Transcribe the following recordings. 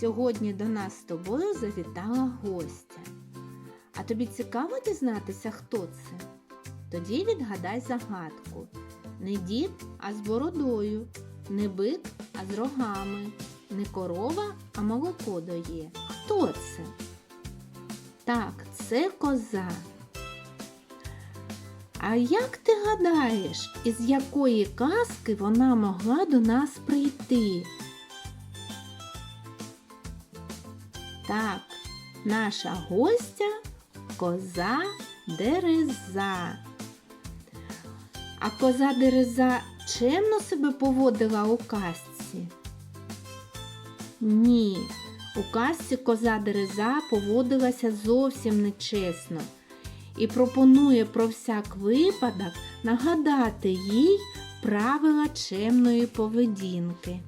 Сьогодні до нас з тобою завітала гостя. А тобі цікаво дізнатися, хто це? Тоді відгадай загадку. Не дід, а з бородою, не бик, а з рогами, не корова, а молоко дає. Хто це? Так, це коза. А як ти гадаєш, із якої казки вона могла до нас прийти? Так, наша гостя коза Дереза. А коза Дереза чемно себе поводила у казці? Ні, у казці коза Дереза поводилася зовсім нечесно і пропонує про всяк випадок нагадати їй правила чемної поведінки.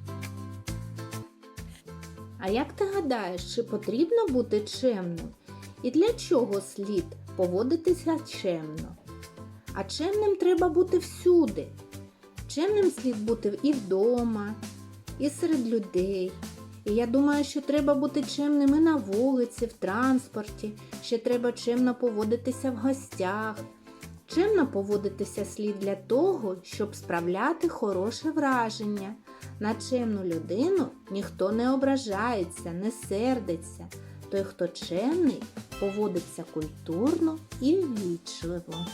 А як ти гадаєш, чи потрібно бути чемним? І для чого слід поводитися чемно? А чемним треба бути всюди. Чемним слід бути і вдома, і серед людей. І я думаю, що треба бути чемним і на вулиці, в транспорті, ще треба чемно поводитися в гостях. Чемно поводитися слід для того, щоб справляти хороше враження. На чемну людину ніхто не ображається, не сердиться. Той, хто чемний, поводиться культурно і ввічливо.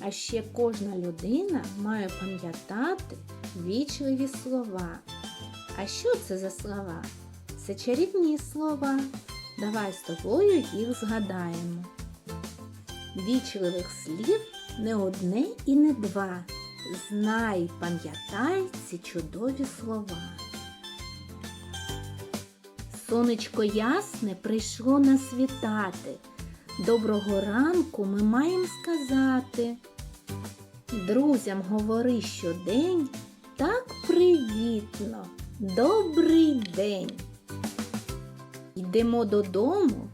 А ще кожна людина має пам'ятати вічливі слова. А що це за слова? Це чарівні слова. Давай з тобою їх згадаємо. Вічливих слів не одне і не два. Знай, пам'ятай ці чудові слова. Сонечко ясне прийшло нас вітати. Доброго ранку ми маємо сказати. Друзям говори щодень так привітно. Добрий день! Йдемо додому,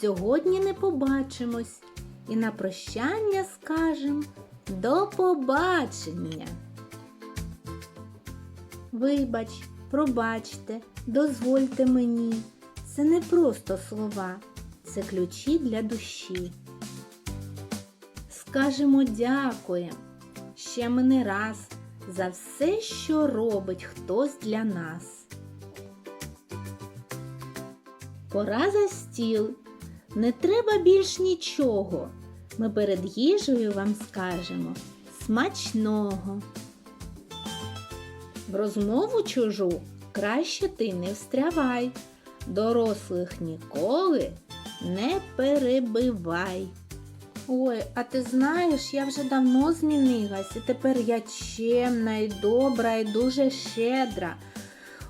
сьогодні не побачимось і на прощання скажем до побачення. Вибач, пробачте, дозвольте мені. Це не просто слова, це ключі для душі. Скажемо дякуємо ще ми не раз за все, що робить хтось для нас. Пора за стіл. Не треба більш нічого. Ми перед їжею вам скажемо смачного. В розмову чужу краще ти не встрявай. Дорослих ніколи не перебивай. Ой, а ти знаєш, я вже давно змінилась, і тепер я чемна і добра, і дуже щедра.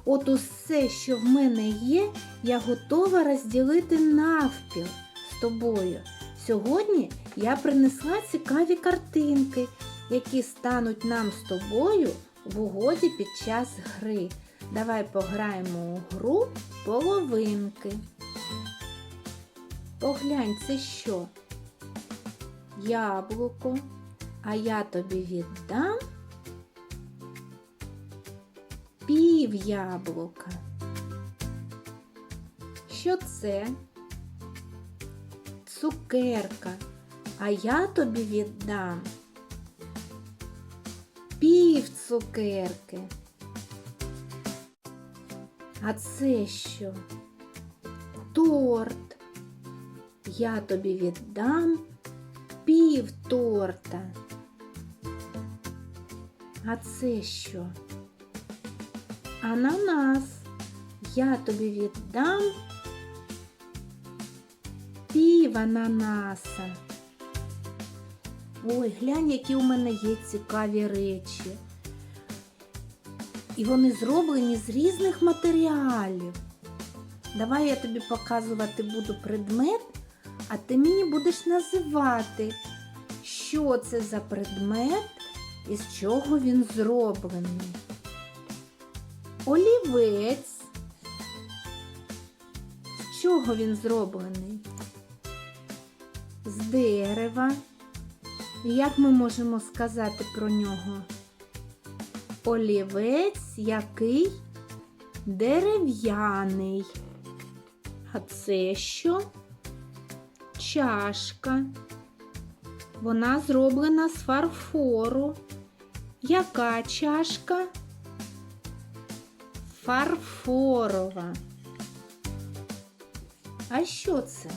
От усе, що в мене є, я готова розділити навпіл з тобою. Сьогодні я принесла цікаві картинки, які стануть нам з тобою в угоді під час гри. Давай пограємо у гру половинки. Поглянь, це що? Яблуко, а я тобі віддам пів яблука. Що це? Цукерка, а я тобі віддам пів цукерки. А це що? Торт. Я тобі віддам пів торта. А це що? Ананас. Я тобі віддам пів ананаса. Ой, глянь, які у мене є цікаві речі. І вони зроблені з різних матеріалів. Давай я тобі показувати буду предмет, а ти мені будеш називати, що це за предмет і з чого він зроблений. Олівець. З чого він зроблений? З дерева. Як ми можемо сказати про нього? Олівець який дерев'яний. А це що? Чашка. Вона зроблена з фарфору. Яка чашка? Фарфорова. А що це?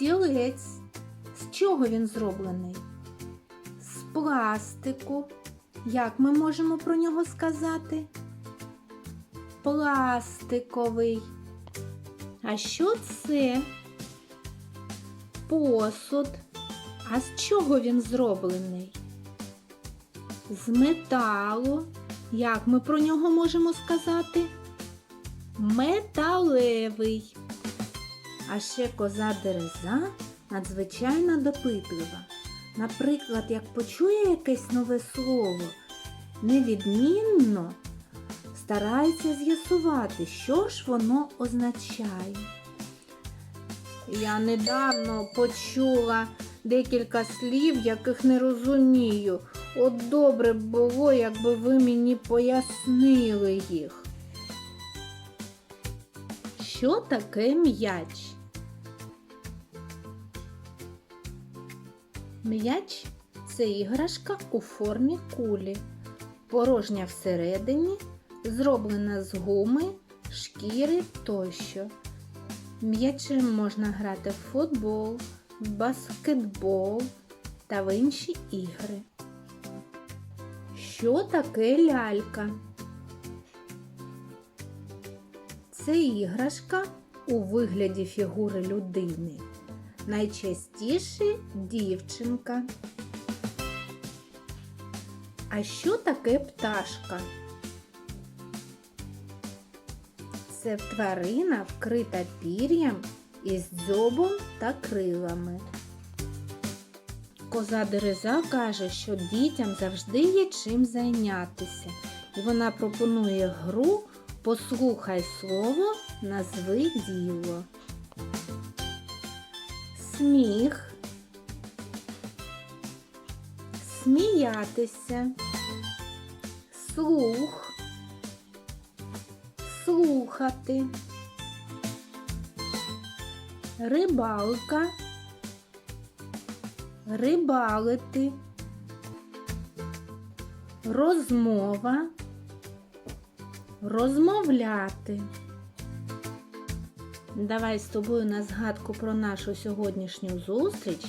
Стілець. З чого він зроблений? З пластику. Як ми можемо про нього сказати? Пластиковий. А що це? Посуд. А з чого він зроблений? З металу. Як ми про нього можемо сказати? Металевий. А ще коза дереза надзвичайно допитлива. Наприклад, як почує якесь нове слово, невідмінно старається з'ясувати, що ж воно означає. Я недавно почула декілька слів, яких не розумію. От добре б було, якби ви мені пояснили їх. Що таке м'яч? М'яч це іграшка у формі кулі, порожня всередині, зроблена з гуми, шкіри тощо. М'ячем можна грати в футбол, баскетбол та в інші ігри. Що таке лялька? Це іграшка у вигляді фігури людини. Найчастіше дівчинка. А що таке пташка? Це тварина вкрита пір'ям із дзьобом та крилами. Коза Дереза каже, що дітям завжди є чим зайнятися, і вона пропонує гру Послухай слово, назви діло. Сміх, сміятися, слух, слухати, рибалка, рибалити, розмова, розмовляти. Давай з тобою на згадку про нашу сьогоднішню зустріч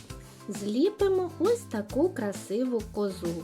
зліпимо ось таку красиву козу.